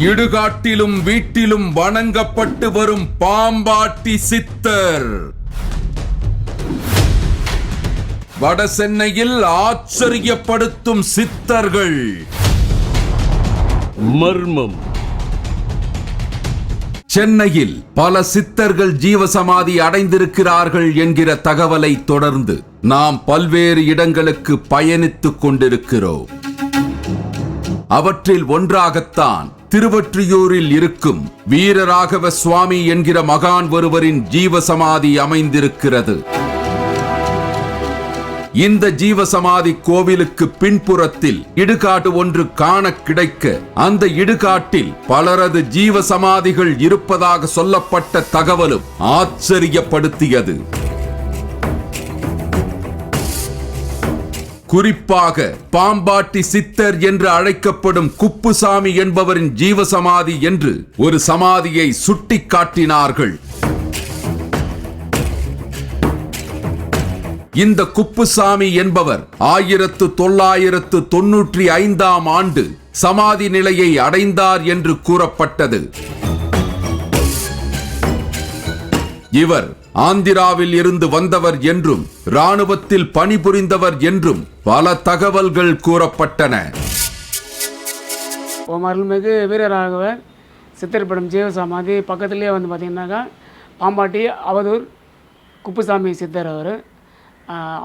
இடுகாட்டிலும் வீட்டிலும் வணங்கப்பட்டு வரும் பாம்பாட்டி சித்தர். வட சென்னையில் ஆச்சரியப்படுத்தும் சித்தர்கள். மர்மம். சென்னையில் பல சித்தர்கள் ஜீவசமாதி அடைந்திருக்கிறார்கள் என்கிற தகவலை தொடர்ந்து நாம் பல்வேறு இடங்களுக்கு பயணித்துக் கொண்டிருக்கிறோம். அவற்றில் ஒன்றாகத்தான் திருவற்றியூரில் இருக்கும் வீரராகவ சுவாமி என்கிற மகான் ஒருவரின் ஜீவசமாதி அமைந்திருக்கிறது. இந்த ஜீவசமாதி கோவிலுக்கு பின்புறத்தில் இடுகாடு ஒன்று காண கிடைக்க அந்த இடுகாட்டில் பலரது ஜீவசமாதிகள் இருப்பதாக சொல்லப்பட்ட தகவலும் ஆச்சரியப்படுத்தியது. குறிப்பாக பாம்பாட்டி சித்தர் என்று அழைக்கப்படும் குப்புசாமி என்பவரின் ஜீவசமாதி என்று ஒரு சமாதியை சுட்டிக்காட்டினார்கள் இந்த குப்புசாமி என்பவர் ஆயிரத்து தொள்ளாயிரத்து தொன்னூற்றி ஐந்தாம் ஆண்டு சமாதி நிலையை அடைந்தார் என்று கூறப்பட்டது. இவர் ஆந்திராவில் இருந்து வந்தவர் என்றும் ராணுவத்தில் பணிபுரிந்தவர் என்றும் பல தகவல்கள் கூறப்பட்டன. அருள்மிகு வீரராகவர் சித்திரப்படம் ஜீவசமாதி பக்கத்துலேயே வந்து பார்த்திங்கனாக்கா பாம்பாட்டி அவதூர் குப்புசாமி சித்தர் அவர்.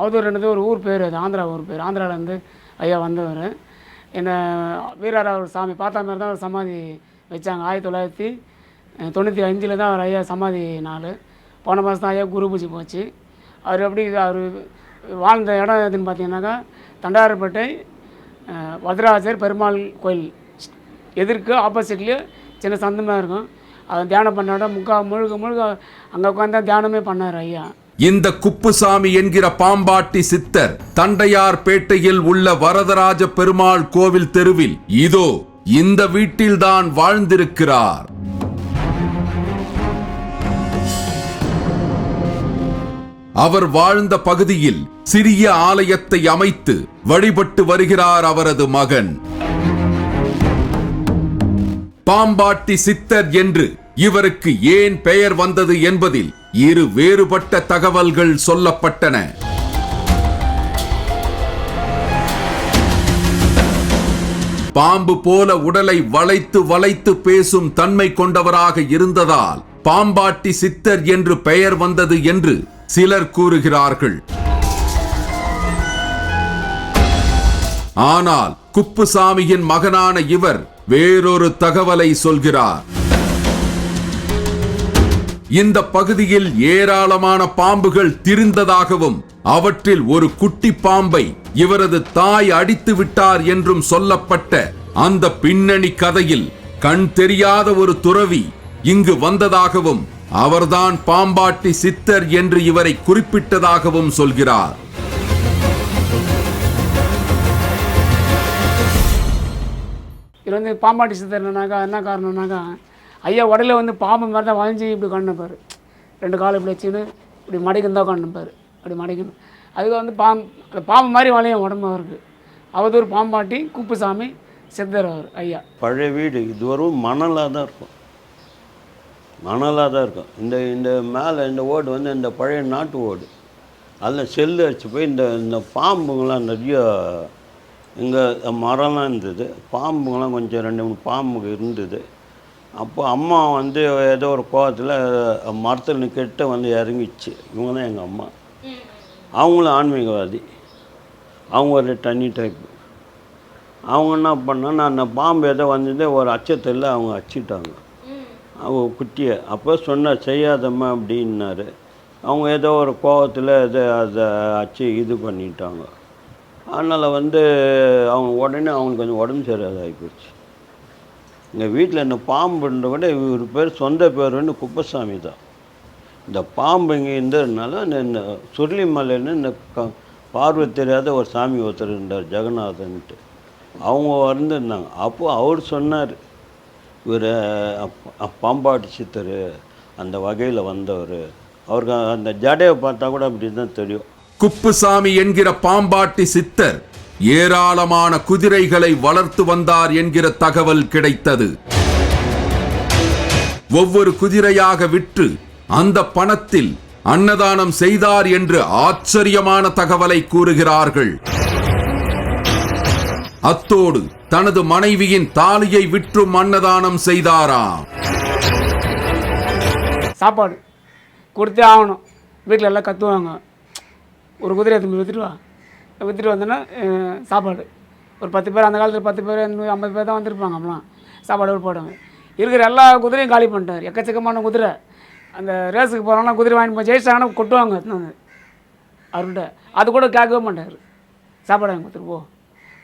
அவதூர்ன்றது ஒரு ஊர் பேர் அது ஆந்திரா ஊர் பேர். ஆந்திராவிலேருந்து ஐயா வந்தவர். என்னை வீரராகவர் சாமி பார்த்தா மாதிரி தான் அவர் சமாதி வச்சாங்க. ஆயிரத்தி தொள்ளாயிரத்தி தொண்ணூற்றி அஞ்சில் தான் அவர் ஐயா சமாதி நாள். போன மாதம் தான் ஐயா குரு பூஜை போச்சு. அவர் எப்படி அவர் வாழ்ந்த இடம் எதுன்னு பார்த்தீங்கன்னாக்கா தண்டாரப்பேட்டை வத்ராஜர் பெருமாள் கோயில். எதிர்க்கு ஆப்போசிட்லேயே சின்ன சந்தமாக இருக்கும். அதை தியானம் பண்ண இடம் முக்கா முழுக்க முழுக்க அங்கே உட்காந்து தியானமே பண்ணார் ஐயா. இந்த குப்புசாமி என்கிற பாம்பாட்டி சித்தர் தண்டையார் பேட்டையில் உள்ள வரதராஜ பெருமாள் கோவில் தெருவில் இதோ இந்த வீட்டில்தான் வாழ்ந்திருக்கிறார். அவர் வாழ்ந்த பகுதியில் சிறிய ஆலயத்தை அமைத்து வழிபட்டு வருகிறார் அவரது மகன். பாம்பாட்டி சித்தர் என்று இவருக்கு ஏன் பெயர் வந்தது என்பதில் இரு வேறுபட்ட தகவல்கள் சொல்லப்பட்டன. பாம்பு போல உடலை வளைத்து வளைத்து பேசும் தன்மை கொண்டவராக இருந்ததால் பாம்பாட்டி சித்தர் என்று பெயர் வந்தது என்று சிலர் கூறுகிறார்கள். ஆனால் குப்புசாமியின் மகனான இவர் வேறொரு தகவலை சொல்கிறார். இந்த பகுதியில் ஏராளமான பாம்புகள் திரிந்ததாகவும் அவற்றில் ஒரு குட்டி பாம்பை இவரது தாய் அடித்து விட்டார் என்றும் சொல்லப்பட்ட அந்த பின்னணி கதையில் கண் தெரியாத ஒரு துறவி இங்கு வந்ததாகவும் அவர்தான் பாம்பாட்டி சித்தர் என்று இவரை குறிப்பிட்டதாகவும் சொல்கிறார். இதில் வந்து பாம்பாட்டி சித்தர் என்னன்னாக்கா என்ன காரணம்னாக்கா ஐயா உடல வந்து பாம்பு மாதிரி தான் வளைஞ்சி இப்படி கண்ணுப்பார். ரெண்டு காலம் இப்படி வச்சுன்னு இப்படி மடிக்கணும் தான் கண்ணுப்பார். அப்படி மடிக்கணும் அதுக்கு வந்து பாம்பு அந்த பாம்பு மாதிரி வளையும் உடம்பு அவருக்கு. அவதூர் பாம்பாட்டி குப்புசாமி சித்தர் அவர் ஐயா. பழைய வீடு இதுவரும் மணலாக தான் இருக்கும். மணலாக தான் இருக்கும். இந்த இந்த மேலே இந்த ஓடு வந்து இந்த பழைய நாட்டு ஓடு. அதில் செல்லு அடிச்சு போய் இந்த இந்த பாம்புங்களாம் நிறைய இங்கே மரம்லாம் இருந்தது. பாம்புங்களாம் கொஞ்சம் ரெண்டு மூணு பாம்பு இருந்தது. அப்போ அம்மா வந்து ஏதோ ஒரு கோவத்தில் மரத்தில் நிற்கிட்ட வந்து இறங்கிச்சு. இவங்க தான் எங்கள் அம்மா. அவங்களும் ஆன்மீகவாதி. அவங்க ஒரு தனி டைப்பு அவங்க என்ன பண்ணால் நான் அந்த பாம்பு ஏதோ வந்தது ஒரு அச்சத்தில் அவங்க அச்சிட்டாங்க. அவங்க குட்டியை அப்போ சொன்னார் செய்யாதம்மா அப்படின்னாரு. அவங்க ஏதோ ஒரு கோபத்தில் இதை அதை அச்சு இது பண்ணிட்டாங்க. அதனால் வந்து அவங்க உடனே அவங்களுக்கு கொஞ்சம் உடம்பு சரியாத ஆகிப்போச்சு எங்கள் வீட்டில் இந்த பாம்புன்ற விட இவர் பேர் சொந்த பேர் வந்து குப்பசாமி தான். இந்த பாம்பு இங்கே இருந்ததுனால இந்த இந்த சுருளிமலைன்னு இந்த க பார்வை தெரியாத ஒரு சாமி ஒருத்தர் இருந்தார் ஜெகநாதன்ட்டு. அவங்க வந்திருந்தாங்க. அப்போது அவர் சொன்னார் இவர் பாம்பாட்டி சித்தர் அந்த வகையில் வந்தவர். அவருக்கு அந்த ஜடையை பார்த்தா கூட அப்படி தான் தெரியும். குப்புசாமி என்கிற பாம்பாட்டி சித்தர் ஏராளமான குதிரைகளை வளர்த்து வந்தார் என்கிற தகவல் கிடைத்தது. ஒவ்வொரு குதிரையாக விற்று அந்த பணத்தில் அன்னதானம் செய்தார் என்று ஆச்சரியமான தகவலை கூறுகிறார்கள். அத்தோடு தனது மனைவியின் தாலியை விற்றும் அன்னதானம் செய்தாராம். சாப்பாடு. கொடுத்தே ஆகணும். வீட்டில் எல்லாம் கத்துவாங்க. ஒரு குதிரை திரும்பி விற்றுட்டு வா. விற்றுட்டு வந்தோன்னா சாப்பாடு. ஒரு பத்து பேர் அந்த காலத்தில் பத்து பேர் ஐம்பது பேர் தான் வந்திருப்பாங்க அப்படிலாம் சாப்பாடு போடுவாங்க இருக்கிற எல்லா குதிரையும் காலி பண்ணிட்டார். எக்கச்சக்கமான குதிரை. அந்த ரேஸுக்கு போகிறவங்களாம் குதிரை வாங்கிட்டு போய் ஜெயிச்சாங்கன்னா கொட்டுவாங்க. எடுத்துன்னு அவர்கிட்ட அது கூட கேட்கவே மாட்டார். சாப்பாடு வாங்கி கொடுத்துட்டு போ.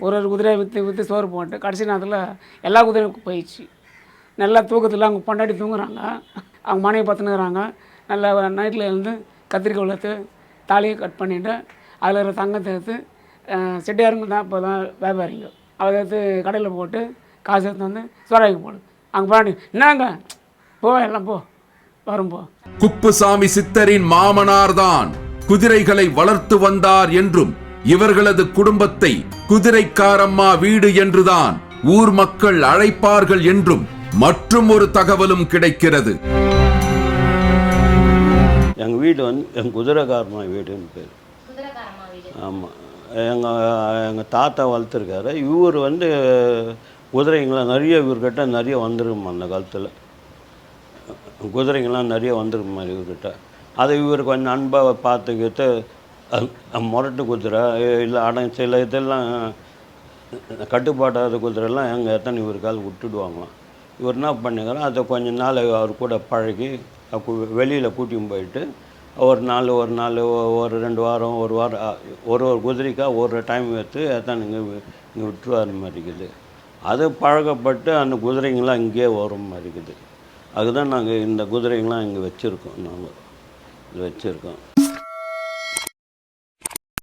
ஒரு ஒரு குதிரையை விற்று விற்று சோறு போட்டு கடைசி நேரத்தில் எல்லா குதிரையும் போயிடுச்சு. நல்லா தூக்கத்தில் அவங்க பொண்டாட்டி தூங்குறாங்க. அவங்க மனைவி பார்த்துனுக்குறாங்க நல்லா நைட்டில் எழுந்து கத்திரிக்காய் வளர்த்து தாலியை கட் பண்ணிவிட்டு அதில் இருக்கிற தங்கத்தை எடுத்து செட்டியாருங்க தான் இப்போ தான் வியாபாரிங்க. அதை எடுத்து கடையில் போட்டு காசு எடுத்து வந்து சோறாக்கி போடு. அங்கே பொண்டாட்டி என்னங்க? போ எல்லாம் போ. வரும் போ. குப்புசாமி சித்தரின் மாமனார் தான் குதிரைகளை வளர்த்து வந்தார் என்றும் இவர்களது குடும்பத்தை குதிரைக்காரம்மா வீடு என்றுதான் ஊர் மக்கள் அழைப்பார்கள் என்றும் மற்றும் ஒரு தகவலும் கிடைக்கிறது. எங்கள் வீடு வந்து எங்கள் குதிரைக்காரமா வீடுன்னு பேர். குதிரைக்காரம்மா வீடு. ஆமாம் எங்கள் எங்கள் தாத்தா வளர்த்துருக்காரு. இவர் வந்து குதிரைங்களாம் நிறைய இவர்கிட்ட நிறைய வந்துருமா அந்த காலத்தில். குதிரைங்களாம் நிறைய வந்துருமா இவர்கிட்ட. அதை இவர் கொஞ்சம் அன்பாக பார்த்துக்கிட்டு முரட்டு குதிரை இல்லை அட சில இதெல்லாம் கட்டுப்பாடாத குதிரைலாம் எங்கள் எத்தனை இவர் விட்டுடுவாங்களாம். இவர் என்ன பண்ணுங்கிறார் அதை கொஞ்ச நாள் அவர் கூட பழகி வெளியில் கூட்டியும் போயிட்டு ஒரு நாள் ஒரு நாள் ஒரு ரெண்டு வாரம் ஒரு வாரம் ஒரு ஒரு குதிரைக்காக ஒரு டைம் எடுத்து எத்தனை இங்கே இங்கே விட்டுருவார் மாதிரி இருக்குது. அது பழக்கப்பட்டு அந்த குதிரைங்களாம் இங்கேயே வரும் மாதிரி இருக்குது. அதுதான் நாங்கள் இந்த குதிரைங்களாம் இங்கே வச்சுருக்கோம் நாங்கள் இது வச்சுருக்கோம்.